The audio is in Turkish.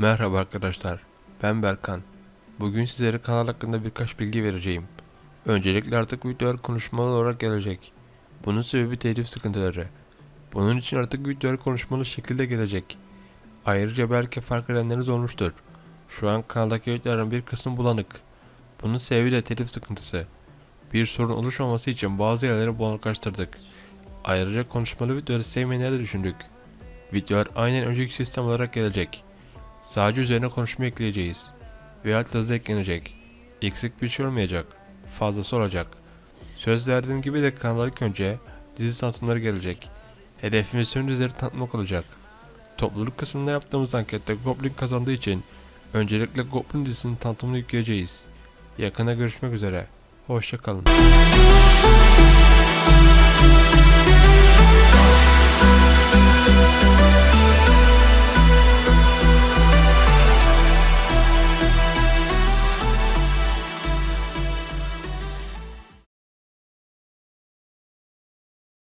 Merhaba arkadaşlar, ben Berkan. Bugün sizlere kanal hakkında birkaç bilgi vereceğim. Öncelikle artık videolar konuşmalı olarak gelecek. Bunun sebebi telif sıkıntıları. Bunun için artık videolar konuşmalı şekilde gelecek. Ayrıca belki fark edenleriniz olmuştur. Şu an kanaldaki videoların bir kısmı bulanık. Bunun sebebi de telif sıkıntısı. Bir sorun oluşmaması için bazı yerleri bulanıklaştırdık. Ayrıca konuşmalı videoları sevmeyenleri de düşündük. Videolar aynen önceki sistem olarak gelecek. Sadece üzerine konuşma ekleyeceğiz. Ve alt yazı eklenecek. Eksik bir şey olmayacak. Fazlası olacak. Söz verdiğim gibi de kanala ilk önce dizi tanıtımları gelecek. Hedefimiz tüm dizileri tanıtmak olacak. Topluluk kısmında yaptığımız ankette Goblin kazandığı için öncelikle Goblin dizisinin tanıtımını yükleyeceğiz. Yakında görüşmek üzere. Hoşçakalın.